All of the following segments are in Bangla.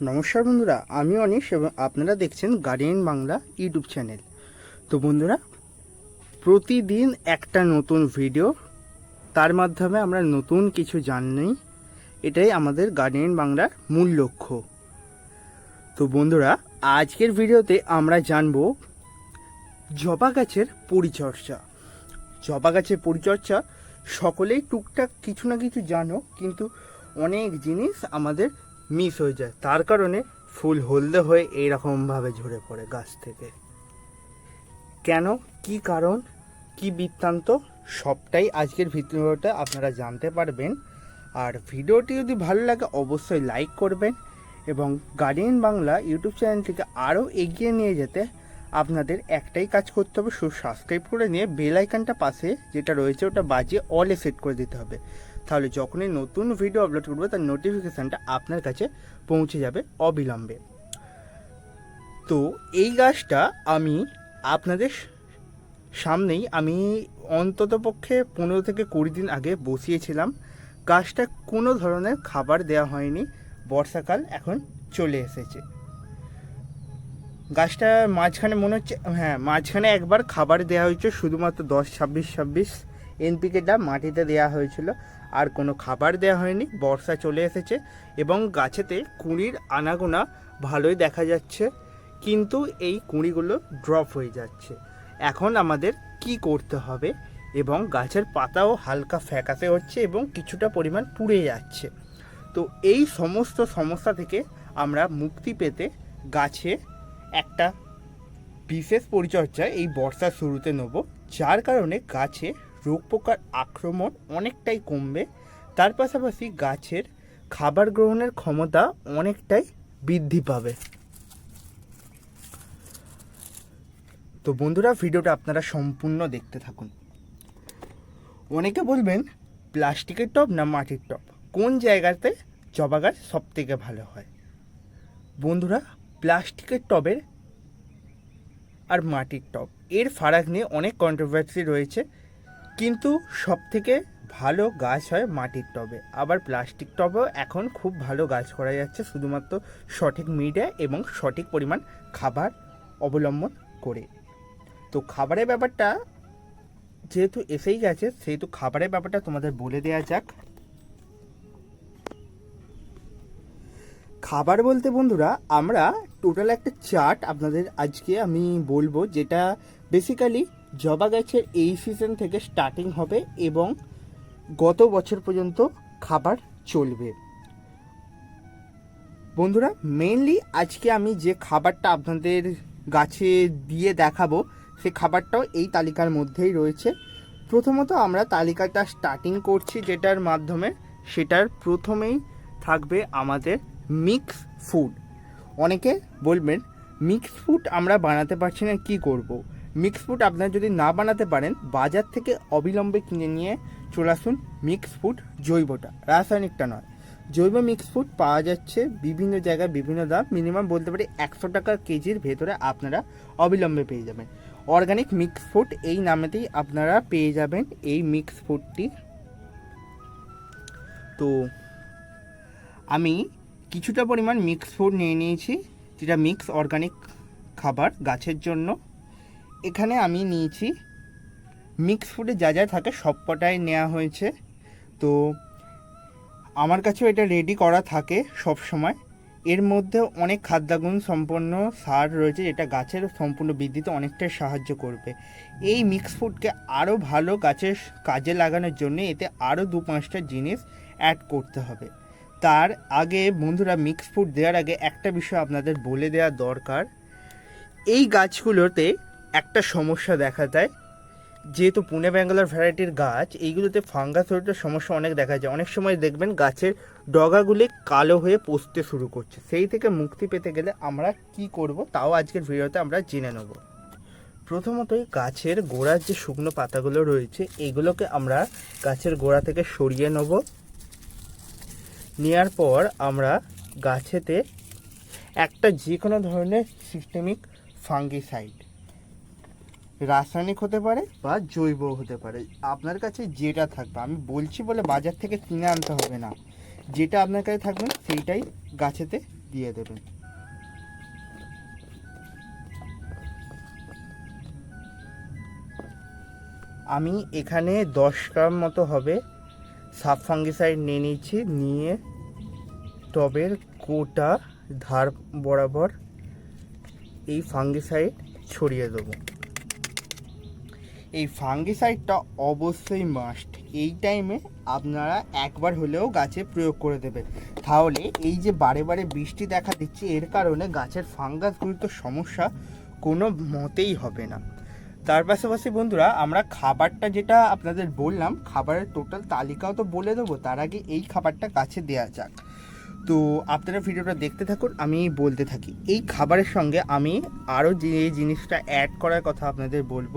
নমস্কার বন্ধুরা, আমি অনিশ এবং আপনারা দেখছেন গার্ডিয়ান বাংলা ইউটিউব চ্যানেল। তো বন্ধুরা, প্রতিদিন একটা নতুন ভিডিও, তার মাধ্যমে আমরা নতুন কিছু জানি এটাই আমাদের গার্ডিয়ান বাংলার মূল লক্ষ্য। তো বন্ধুরা, আজকের ভিডিওতে আমরা জানব জবা গাছের পরিচর্যা। জবা গাছের পরিচর্যা সকলেই টুকটাক কিছু না কিছু জানো, কিন্তু অনেক জিনিস আমাদের মিস হয়ে যায়। তার কারণে ফুল হলদে হয়ে এইরকমভাবে ঝরে পড়ে গাছ থেকে। কেন? কি কারণ? কি বৃত্তান্ত? সবটাই আজকের ভিডিওতে আপনারা জানতে পারবেন। আর ভিডিওটি যদি ভালো লাগে, অবশ্যই লাইক করবেন এবং গার্ডিয়ান বাংলা ইউটিউব চ্যানেলটিকে আরও এগিয়ে নিয়ে যেতে আপনাদের একটাই কাজ করতে হবে শুধু সাবস্ক্রাইব করে নিয়ে বেল আইকনটা পাশে যেটা রয়েছে ওটা বাজিয়ে অলে সেট করে দিতে হবে। তাহলে যখনই নতুন ভিডিও আপলোড করব, তার নোটিফিকেশানটা আপনার কাছে পৌঁছে যাবে অবিলম্বে। তো এই গাছটা আমি আপনাদের সামনেই আমি অন্তত পক্ষে পনেরো থেকে কুড়ি দিন আগে বসিয়েছিলাম। গাছটা কোনো ধরনের খাবার দেওয়া হয়নি, বর্ষাকাল এখন চলে এসেছে। গাছটা মাঝখানে মনে হচ্ছে হ্যাঁ মাঝখানে একবার খাবার দেওয়া হয়েছে শুধুমাত্র দশ, ছাব্বিশ ছাব্বিশ এনপিকেটা মাটিতে দেওয়া হয়েছিল, আর কোনো খাবার দেওয়া হয়নি, বর্ষা চলে এসেছে, এবং গাছেতে কুঁড়ির আনাগোনা ভালোই দেখা যাচ্ছে, কিন্তু এই কুঁড়িগুলো ড্রপ হয়ে যাচ্ছে। এখন আমাদের কি করতে হবে, এবং গাছের পাতাও হালকা ফ্যাকাসে হচ্ছে, এবং কিছুটা পরিমাণ পুড়ে যাচ্ছে। তো এই সমস্ত সমস্যা থেকে আমরা মুক্তি পেতে গাছে একটা বিশেষ পরিচর্যা এই বর্ষার শুরুতে নেব, যার কারণে গাছে রোগ পোকার আক্রমণ অনেকটাই কমবে। তার পাশাপাশি গাছের খাবার গ্রহণের ক্ষমতা অনেকটাই বৃদ্ধি পাবে। তো বন্ধুরা, ভিডিওটা আপনারা সম্পূর্ণ দেখতে থাকুন। অনেকে বলবেন, প্লাস্টিকের টব না মাটির টব? কোন জায়গাতে জবা গাছ সব থেকে ভালো হয়? বন্ধুরা, প্লাস্টিকের টবের আর মাটির টব। এর ফারাক নিয়ে অনেক কন্ট্রোভার্সি রয়েছে, কিন্তু সব থেকে ভালো গাছ হয় মাটির টবে। আবার প্লাস্টিক টবেও এখন খুব ভালো গাছ করা যাচ্ছে, শুধুমাত্র সঠিক মিডিয়া এবং সঠিক পরিমাণ খাবার অবলম্বন করে। তো খাবারের ব্যাপারটা, যেহেতু এসেই গেছে, সেহেতু খাবারের ব্যাপারটা তোমাদের বলে দেওয়া যাক। খাবার বলতে বন্ধুরা, আমরা টোটাল একটা চার্ট আপনাদের আজকে আমি বলব, যেটা বেসিক্যালি জবা গাছের এই সিজন থেকে স্টার্টিং হবে এবং গত বছর পর্যন্ত খাবার চলবে। বন্ধুরা মেনলি আজকে আমি যে খাবারটা আপনাদের গাছে দিয়ে দেখাবো, সে খাবারটাও এই তালিকার মধ্যেই রয়েছে। প্রথমত আমরা তালিকাটা স্টার্টিং করছি যেটার মাধ্যমে সেটার প্রথমেই থাকবে আমাদের মিক্স ফুড অনেকে বলবেন মিক্স ফুড আমরা বানাতে পারছি না, কী করব। মিক্স ফুড আপনারা যদি না বানাতে পারেন, বাজার থেকে অবিলম্বে কিনে নিয়ে চলে আসুন মিক্স ফুড জৈবটা। রাসায়নিকটা নয়। জৈব মিক্স ফুড পাওয়া যাচ্ছে বিভিন্ন জায়গায় বিভিন্ন দাম। মিনিমাম বলতে পারি একশো টাকা কেজির ভেতরে আপনারা অবিলম্বে পেয়ে যাবেন। অর্গানিক মিক্স ফুড এই নামেতেই আপনারা পেয়ে যাবেন এই মিক্স ফুডটি তো, আমি কিছুটা পরিমাণ মিক্স ফুড নিয়ে নিয়েছি, যেটা মিক্স অর্গানিক খাবার গাছের জন্য। এখানে আমি নিয়েছি মিক্স ফুডে যা যা থাকে সব কটাই নেওয়া হয়েছে। তো আমার কাছেও এটা রেডি করা থাকে সব সময় এর মধ্যে অনেক খাদ্যাগুণ সম্পন্ন সার রয়েছে, যেটা গাছের সম্পূর্ণ বৃদ্ধিতে অনেকটাই সাহায্য করবে। এই মিক্স ফুডকে আরও ভালো গাছের কাজে লাগানোর জন্য এতে আরও দু পাঁচটা জিনিস অ্যাড করতে হবে। তার আগে বন্ধুরা মিক্স ফুড দেওয়ার আগে একটা বিষয় আপনাদের বলে দেওয়া দরকার। এই গাছগুলোতে একটা সমস্যা দেখা দেয়। যেহেতু পুনে ব্যাঙ্গালোর ভ্যারাইটির গাছ, এইগুলোতে ফাঙ্গাস ওটার সমস্যা অনেক দেখা যায়। অনেক সময় দেখবেন গাছের ডগাগুলি কালো হয়ে পচতে শুরু করছে। সেই থেকে মুক্তি পেতে গেলে আমরা কি করব, তাও আজকের ভিডিওতে আমরা জেনে নেব। প্রথমতই গাছের গোড়ার যে শুকনো পাতাগুলো রয়েছে এইগুলোকে আমরা গাছের গোড়া থেকে সরিয়ে নেব। নেওয়ার পর আমরা গাছেতে একটা যে কোনো ধরনের সিস্টেমিক ফাঙ্গিসাইড রাসায়নিক হতে পারে বা জৈব হতে পারে। আপনার কাছে যেটা থাকবে, আমি বলছি বলে বাজার থেকে কিনে আনতে হবে না। যেটা আপনার কাছে থাকবে সেইটাই গাছেতে দিয়ে দেবেন। আমি এখানে দশ গ্রাম মতো হবে। সাব ফাঙ্গিসাইড নিয়ে নিচ্ছি নিয়ে টবের গোটা ধার বরাবর এই ফাঙ্গিসাইড ছড়িয়ে দেবো। এই ফাঙ্গিসাইডটা অবশ্যই মাস্ট এই টাইমে আপনারা একবার হলেও গাছে প্রয়োগ করে দেবেন। তাহলে এই যে বারে বারে বৃষ্টি দেখা দিচ্ছে, এর কারণে গাছের ফাঙ্গাসগুলিত সমস্যা কোনো মতেই হবে না। তার পাশাপাশি বন্ধুরা, আমরা খাবারটা যেটা আপনাদের বললাম, খাবারের টোটাল তালিকাও তো বলে দেবো, তার আগে এই খাবারটা কাছে দেওয়া যাক। তো আপনারা ভিডিওটা দেখতে থাকুন, আমি বলতে থাকি। এই খাবারের সঙ্গে আমি আরও যে জিনিসটা অ্যাড করার কথা আপনাদের বলব,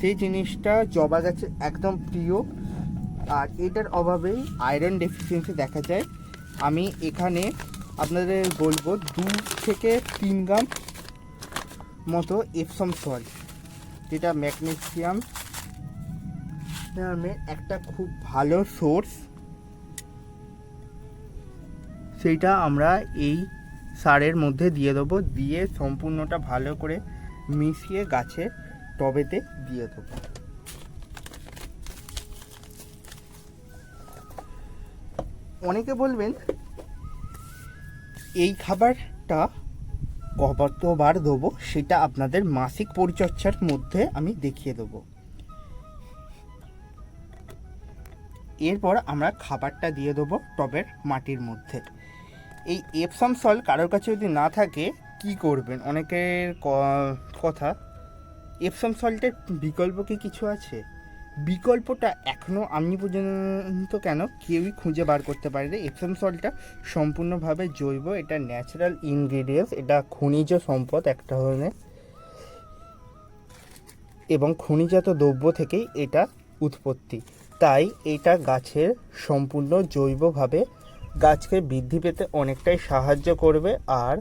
সেই জিনিসটা জবা গাছে একদম প্রিয়। আর এটার অভাবেই আয়রন ডেফিসিয়েন্সি দেখা যায়। আমি এখানে আপনাদের বলব, দু থেকে তিন গ্রাম মতো এপসম সল্ট যেটা ম্যাগনেসিয়াম। একটা খুব ভালো সোর্স। সেইটা আমরা এই সারের মধ্যে দিয়ে দেবো। দিয়ে সম্পূর্ণটা ভালো করে মিশিয়ে গাছে টবেতে দিয়ে দেবো। অনেকে বলবেন, এই খাবারটা কতবার দেবো, সেটা আপনাদের মাসিক পরিচর্যার মধ্যে আমি দেখিয়ে দেবো। এরপর আমরা খাবারটা দিয়ে দেবো টবের মাটির মধ্যে। এই এপসাম সল কারোর কাছে যদি না থাকে, কি করবেন? অনেকের কথা এপসাম সল্টের বিকল্প কি কিছু আছে? বিকল্পটা এখনও আমি পর্যন্ত কেন? কেউই খুঁজে বার করতে পারেনি। এপসাম সল্টটা সম্পূর্ণভাবে জৈব। এটা ন্যাচারাল ইনগ্রিডিয়েন্টস এটা খনিজ সম্পদ একটা ধরনের। এবং খনিজাত দ্রব্য থেকেই এটা উৎপত্তি। তাই এটা গাছের সম্পূর্ণ জৈবভাবে গাছকে বৃদ্ধি পেতে অনেকটাই সাহায্য করবে। আর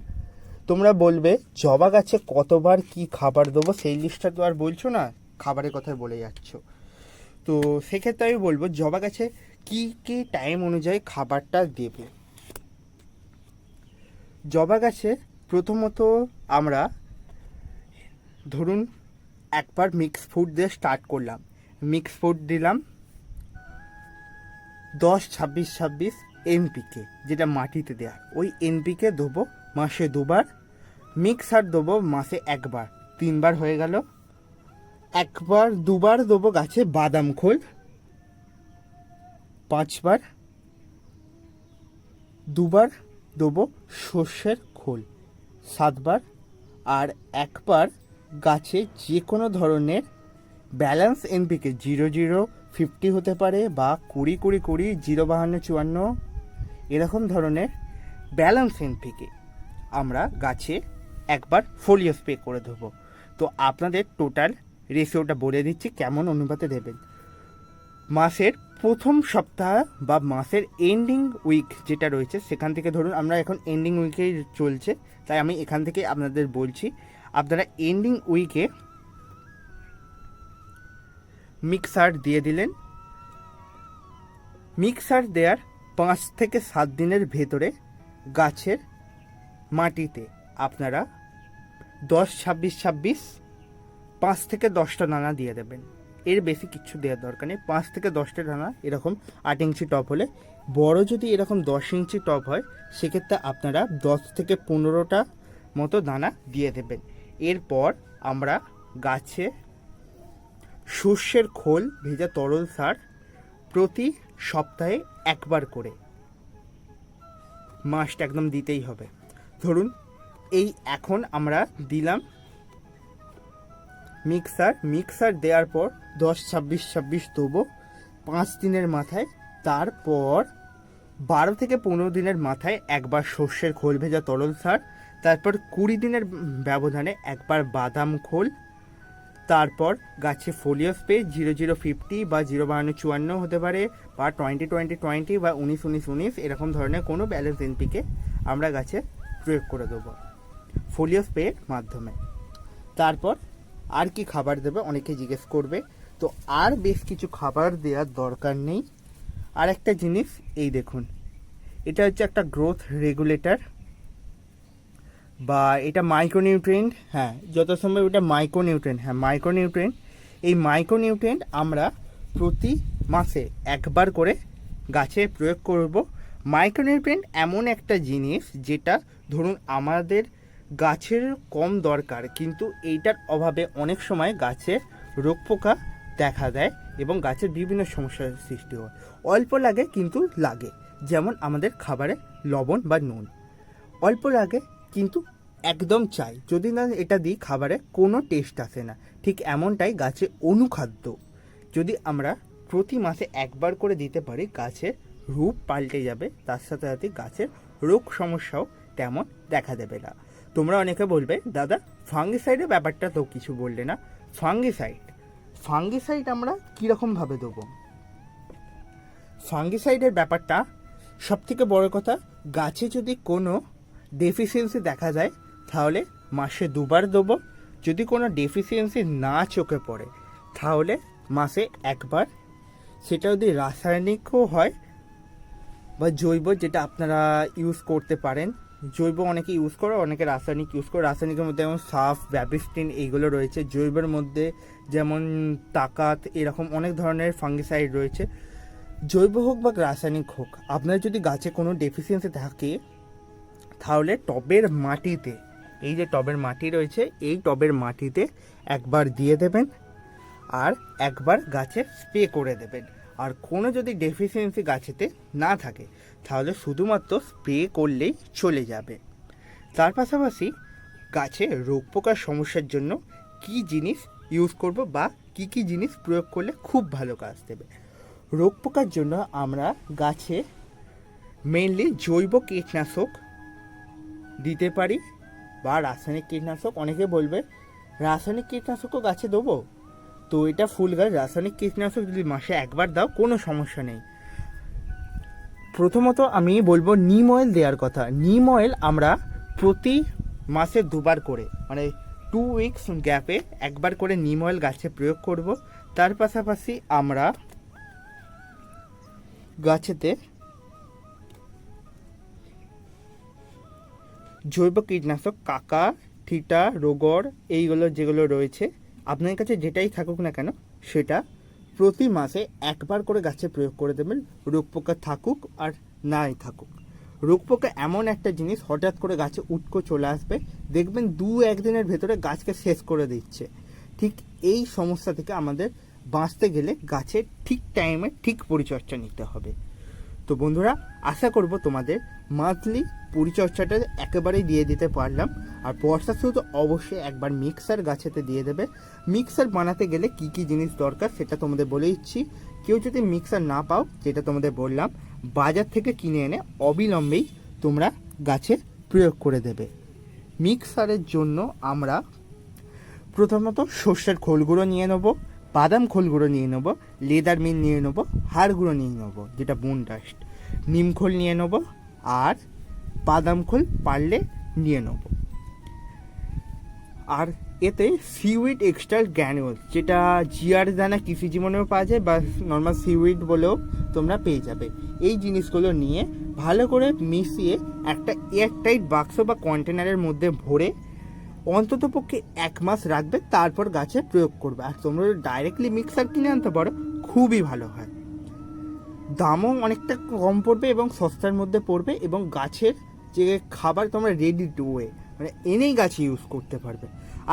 তোমরা বলবে, জবা গাছে কতবার কি খাবার দেবো? সেই লিস্টটা তো আর বলছো না? খাবারের কথাই বলে যাচ্ছ। তো সেক্ষেত্রে আমি বলব জবা গাছে কি কি টাইম অনুযায়ী খাবারটা দেবে? জবা গাছে প্রথমত আমরা ধরুন একবার মিক্স ফুড দিয়ে স্টার্ট করলাম। মিক্স ফুড দিলাম দশ, ছাব্বিশ ছাব্বিশ এনপিকে যেটা মাটিতে দেওয়া ওই এনপিকে দেবো মাসে দুবার মিক্সার দেবো মাসে একবার, তিনবার হয়ে গেল। একবার, দুবার দেবো গাছে বাদাম খোল। পাঁচবার, দুবার দেবো সর্ষের খোল। সাতবার আর একবার গাছে যে কোনো ধরনের balance NPK zero zero fifty হতে পারে বা কুড়ি কুড়ি কুড়ি জিরো বাহান্ন চুয়ান্ন এরকম ধরনের ব্যালেন্স এনপিকে আমরা গাছে একবার ফোলিও স্প্রে করে দেবো। তো আপনাদের টোটাল রেশিওটা বলে দিচ্ছি, কেমন অনুপাতে দেবেন। মাসের প্রথম সপ্তাহ বা মাসের এন্ডিং উইক যেটা রয়েছে, সেখান থেকে ধরুন আমরা এখন এন্ডিং উইকেই চলছে, তাই আমি এখান থেকে আপনাদের বলছি, আপনারা এন্ডিং উইকে মিক্সার দিয়ে দিলেন। মিক্সার দেওয়ার পাঁচ থেকে সাত দিনের ভেতরে গাছের মাটিতে আপনারা দশ, ছাব্বিশ ছাব্বিশ পাঁচ থেকে দশটা দানা দিয়ে দেবেন। এর বেশি কিচ্ছু দেওয়ার দরকার নেই। পাঁচ থেকে দশটা দানা এরকম আট ইঞ্চি টপ হলে। বড় যদি এরকম দশ ইঞ্চি টপ হয়, সেক্ষেত্রে আপনারা দশ থেকে পনেরোটা মতো দানা দিয়ে দেবেন। এরপর আমরা গাছে সর্ষের খোল, ভেজা তরল সার প্রতি সপ্তাহে একবার করে। মাস্ট একদম দিতেই হবে। ধরুন, এই এখন আমরা দিলাম মিক্সার মিক্সার দেওয়ার পর দশ, ছাব্বিশ ছাব্বিশ দেবো পাঁচ দিনের মাথায়, তারপর বারো থেকে পনেরো দিনের মাথায় একবার সর্ষের খোল ভেজা তরল সার, তারপর কুড়ি দিনের ব্যবধানে একবার বাদাম খোল, তারপর গাছে foliar spray zero zero fifty বা জিরো বাহান্ন চুয়ান্ন হতে পারে বা টোয়েন্টি টোয়েন্টি টোয়েন্টি বা উনিশ উনিশ উনিশ, এরকম ধরনের কোনো ব্যালেন্স এনপিকে আমরা গাছে প্রয়োগ করে দেবো ফোলিও স্প্রের মাধ্যমে। তারপর আর কি খাবার দেবে অনেকে জিজ্ঞেস করবে। তো আর বেশ কিছু খাবার দেওয়ার দরকার নেই। আর একটা জিনিস, এই দেখুন, এটা হচ্ছে একটা গ্রোথ রেগুলেটর বা এটা মাইক্রোনিউট্রিয়েন্ট হ্যাঁ যত সম্ভব এটা মাইক্রোনিউট্রিয়েন্ট হ্যাঁ মাইক্রোনিউট্রিয়েন্ট এই মাইক্রোনিউট্রিয়েন্ট আমরা প্রতি মাসে একবার করে গাছে প্রয়োগ করব। মাইক্রোনিউট্রিয়েন্ট এমন একটা জিনিস যেটা, ধরুন, আমাদের গাছের কম দরকার, কিন্তু এইটার অভাবে অনেক সময় গাছের রোগ পোকা দেখা দেয় এবং গাছের বিভিন্ন সমস্যার সৃষ্টি হয়। অল্প লাগে কিন্তু লাগে, যেমন আমাদের খাবারে লবণ বা নুন। অল্প লাগে কিন্তু একদম চাই, যদি না এটা দিই খাবারে কোনো টেস্ট আসে না। ঠিক এমনটাই গাছে অনুখাদ্য। যদি আমরা প্রতি মাসে একবার করে দিতে পারি, গাছের রূপ পাল্টে যাবে, তার সাথে সাথে গাছের রোগ সমস্যাও তেমন দেখা দেবে না। তোমরা অনেকে বলবে, দাদা ফাঙ্গিসাইডের ব্যাপারটা তো কিছু বললে না। ফাঙ্গিসাইড ফাঙ্গিসাইড আমরা কীরকমভাবে দেবো? ফাঙ্গিসাইডের ব্যাপারটা সব থেকে বড় কথা, গাছে যদি কোনো ডেফিসিয়েন্সি দেখা যায়, তাহলে মাসে দুবার দেবো। যদি কোনো ডেফিসিয়েন্সি না চোখে পড়ে, তাহলে মাসে একবার। সেটা যদি রাসায়নিকও হয় বা জৈব যেটা আপনারা ইউজ করতে পারেন জৈব অনেকে ইউজ করে, অনেকে রাসায়নিক ইউজ করে। রাসায়নিকের মধ্যে যেমন সাফ, ব্যাবিস্টিন এইগুলো রয়েছে। জৈবের মধ্যে যেমন তাকাত, এরকম অনেক ধরনের ফাঙ্গিসাইড রয়েছে। জৈব হোক বা রাসায়নিক হোক, আপনার যদি গাছে কোনো ডেফিসিয়েন্সি থাকে, তাহলে টবের মাটিতে, এই যে টবের মাটি রয়েছে, এই টবের মাটিতে একবার দিয়ে দেবেন আর একবার গাছে স্প্রে করে দেবেন। আর কোনো যদি ডেফিসিয়েন্সি গাছেতে না থাকে, তাহলে শুধুমাত্র স্প্রে করলেই চলে যাবে। তার পাশাপাশি গাছে রোগ পোকার সমস্যার জন্য কি জিনিস ইউজ করব বা কি কি জিনিস প্রয়োগ করলে খুব ভালো কাজ দেবে? রোগ পোকার জন্য আমরা গাছে মেনলি জৈব কীটনাশক দিতে পারি বা রাসায়নিক কীটনাশক, অনেকে বলবে, রাসায়নিক কীটনাশকও গাছে দেবো? তো এটা ফুল গাছ, রাসায়নিক কীটনাশক যদি মাসে একবার দাও, কোনো সমস্যা নেই। প্রথমত আমি বলব নিম অয়েল দেওয়ার কথা। নিম অয়েল আমরা প্রতি মাসে দুবার করে মানে টু উইকস গ্যাপে একবার করে নিম অয়েল গাছে প্রয়োগ করব। তার পাশাপাশি আমরা গাছেতে জৈব কীটনাশক, কাকা ঠিটা রোগর, এইগুলো যেগুলো রয়েছে আপনার কাছে যেটাই থাকুক না কেন, সেটা প্রতি মাসে একবার করে গাছে প্রয়োগ করে দেবেন। রোগ পোকা থাকুক আর নাই থাকুক। রোগ পোকা এমন একটা জিনিস, হঠাৎ করে গাছে উটকো চলে আসবে, দেখবেন দু একদিনের ভেতরে গাছকে শেষ করে দিচ্ছে। ঠিক এই সমস্যা থেকে আমাদের বাঁচতে গেলে গাছের ঠিক টাইমে ঠিক পরিচর্যা নিতে হবে। তো বন্ধুরা, আশা করব তোমাদের মান্থলি পরিচর্যাটা একেবারেই দিয়ে দিতে পারলাম। আর বর্ষা শুধু অবশ্যই একবার মিক্সার গাছেতে দিয়ে দেবে। মিক্সার বানাতে গেলে কি কি জিনিস দরকার সেটা তোমাদের বলে দিচ্ছি। কেউ যদি মিক্সার না পাও, যেটা তোমাদের বললাম, বাজার থেকে কিনে এনে অবিলম্বেই তোমরা গাছে প্রয়োগ করে দেবে। মিক্সারের জন্য আমরা প্রথমত সর্ষের খোল গুঁড়ো নিয়ে নেব, বাদাম খোল গুঁড়ো নিয়ে নেব, লেদার মিল নিয়ে নেব হাড় গুঁড়ো নিয়ে নেব, যেটা বুন ডাস্ট। নিম খোল নিয়ে নেব, আর বাদাম খোল পারলে নিয়ে নেব। আর এতে সিউইড এক্সট্রা গ্যানুয়াল যেটা জিয়ার দানা কৃষি জীবনেও পাওয়া যায় বা নর্মাল সিউইড বলেও তোমরা পেয়ে যাবে। এই জিনিসগুলো নিয়ে ভালো করে মিশিয়ে একটা এয়ারটাইট বাক্স বা কন্টেনারের মধ্যে ভরে অন্তত পক্ষে এক মাস রাখবে, তারপর গাছে প্রয়োগ করবে। আর তোমরা ডাইরেক্টলি মিক্সার কিনে আনতে পারো, খুবই ভালো হয়। দামও অনেকটা কম পড়বে এবং সস্তার মধ্যে পড়বে এবং গাছের যে খাবার তোমরা রেডি টু ওয়ে মানে এনেই গাছে ইউজ করতে পারবে।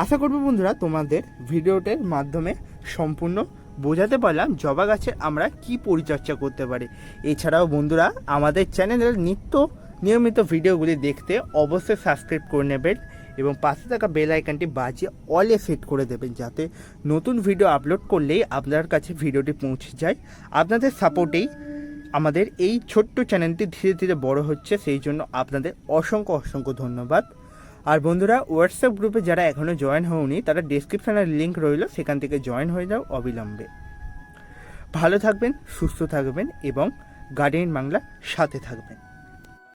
আশা করব বন্ধুরা, তোমাদের ভিডিওটার মাধ্যমে সম্পূর্ণ বোঝাতে পারলাম জবা গাছের আমরা কি পরিচর্যা করতে পারি। এছাড়াও বন্ধুরা, আমাদের চ্যানেলের নিত্য নিয়মিত ভিডিওগুলি দেখতে অবশ্যই সাবস্ক্রাইব করে নেবেন এবং পাশে থাকা বেল আইকনটি বাজিয়ে অলে সেট করে দেবেন যাতে নতুন ভিডিও আপলোড করলেই আপনার কাছে ভিডিওটি পৌঁছে যায়। আপনাদের সাপোর্টেই আমাদের এই ছোট্ট চ্যানেলটি ধীরে ধীরে বড় হচ্ছে, সেই জন্য আপনাদের অসংখ্য অসংখ্য ধন্যবাদ। আর বন্ধুরা হোয়াটসঅ্যাপ গ্রুপে যারা এখনও জয়েন হওনি, তারা ডিসক্রিপশানের লিঙ্ক রইল, সেখান থেকে জয়েন হয়ে যাও অবিলম্বে। ভালো থাকবেন, সুস্থ থাকবেন এবং গার্ডেন বাংলা সাথে থাকবেন।